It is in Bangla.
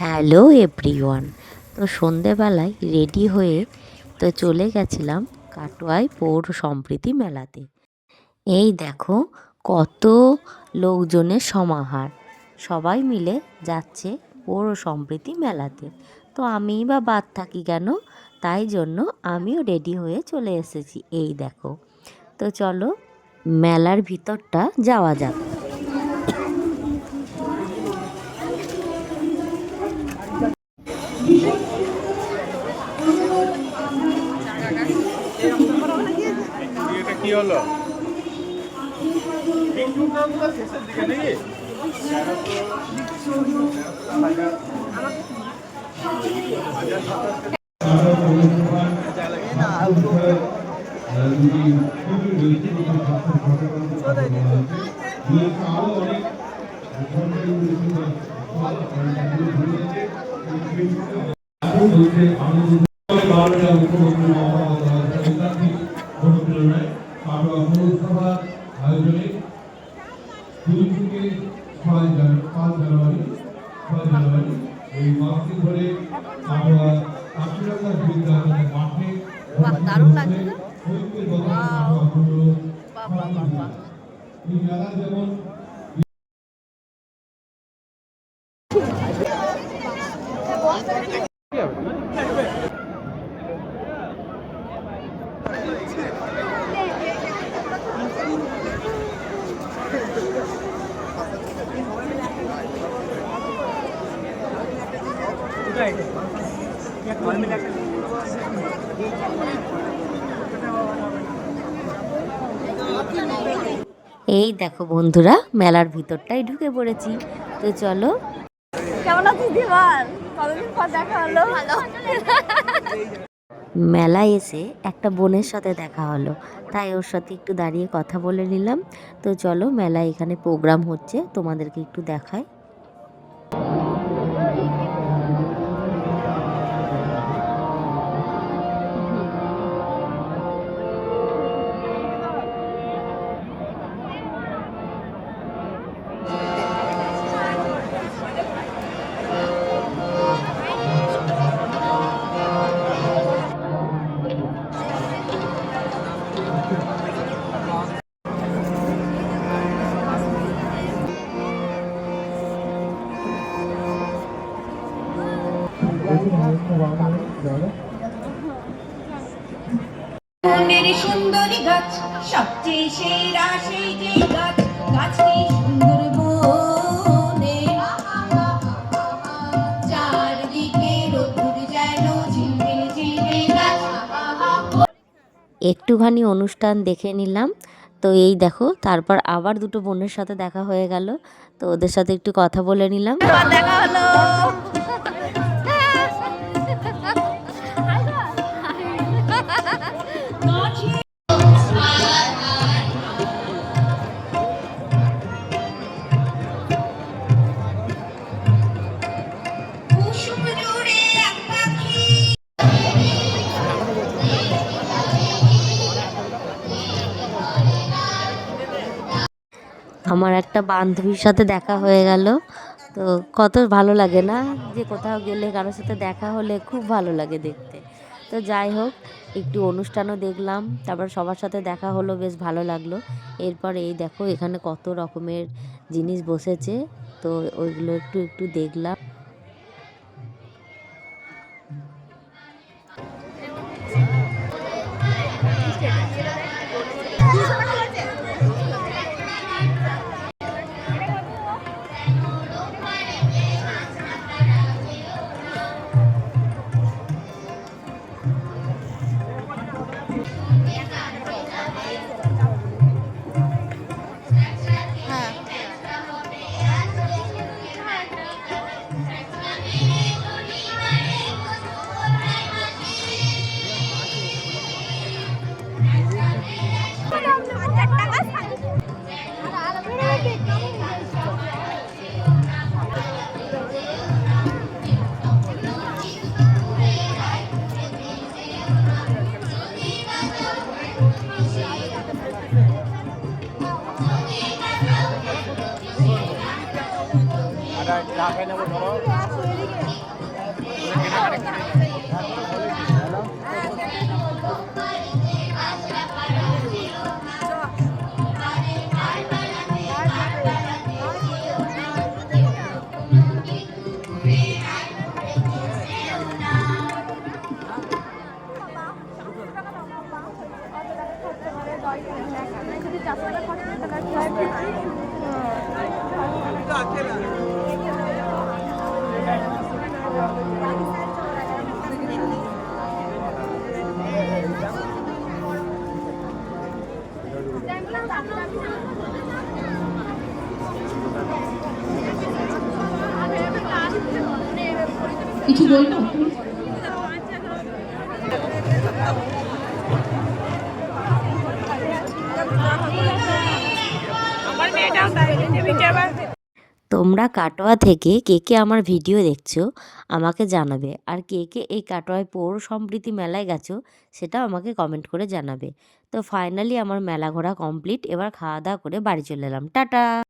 Hello everyone. তো সন্ধেবেলায় রেডি হয়ে তো চলে গেছিলাম কাটোয়ায় পৌর সম্প্রীতি মেলাতে। এই দেখো কত লোকজনের সমাহার। সবাই মিলে যাচ্ছে পৌর সম্প্রীতি মেলাতে। তো আমিই বা বাদ থাকি কেন? তাই জন্য আমিও রেডি হয়ে চলে এসেছি। এই দেখো। তো চলো মেলার ভিতরটা যাওয়া যাক। কি হলো? শেষের দিকে নাকি? আয়োজনে দুই থেকে ছয় জানুয়ারি পাঁচ জানুয়ারি ছয় জানুয়ারি এই মাসটি ধরে আমরা কাশিরাঙ্গা বিদ্যালয় মাঠে দারুণ লাগছে এই মেলা যেমন এই দেখো বন্ধুরা মেলার ভিতরটাই ঢুকে পড়েছি। তো চলো। কেমন আছিস দিবার কতদিন পর দেখা হলো? ভালো। মেলায় এসে একটা বোনের সাথে দেখা হলো। তাই ওর সাথে একটু দাঁড়িয়ে কথা বলে নিলাম। তো চলো মেলায় এখানে প্রোগ্রাম হচ্ছে। তোমাদেরকে একটু দেখায় গাছ সবচেয়ে সেরা সেই যে গাছ গাছটি সুন্দর বনে। চারদিকে যেন ঝিলমিল ঝিলমিল গাছ। একটুখানি অনুষ্ঠান দেখে নিলাম। তো এই দেখো তারপর আবার দুটো বোনের সাথে দেখা হয়ে গেল। তো ওদের সাথে একটু কথা বলে নিলাম। দেখা হলো। আমার একটা বান্ধবীর সাথে দেখা হয়ে গেল। তো কত ভালো লাগে না যে কোথাও গেলে কারোর সাথে দেখা হলে খুব ভালো লাগে দেখতে। তো যাই হোক, একটু অনুষ্ঠানও দেখলাম, তারপর সবার সাথে দেখা হলো, বেশ ভালো লাগল। এরপর এই দেখো, এখানে কত রকমের জিনিস বসেছে, তো ওইগুলো একটু একটু দেখলাম। Gracias. চারশো টাকা আমার মেয়েটাও কিছু বলব তোমরা কাটোয়া থেকে কে কে আমার ভিডিও দেখছ, আমাকে জানাবে। আর কে কে এই কাটোয়ায় পৌর সম্প্রীতি মেলায় গেছো, সেটাও আমাকে কমেন্ট করে জানাবে। তো ফাইনালি আমার মেলা ঘোরা কমপ্লিট এবার খাওয়া দাওয়া করে বাড়ি চলে এলাম। টাটা!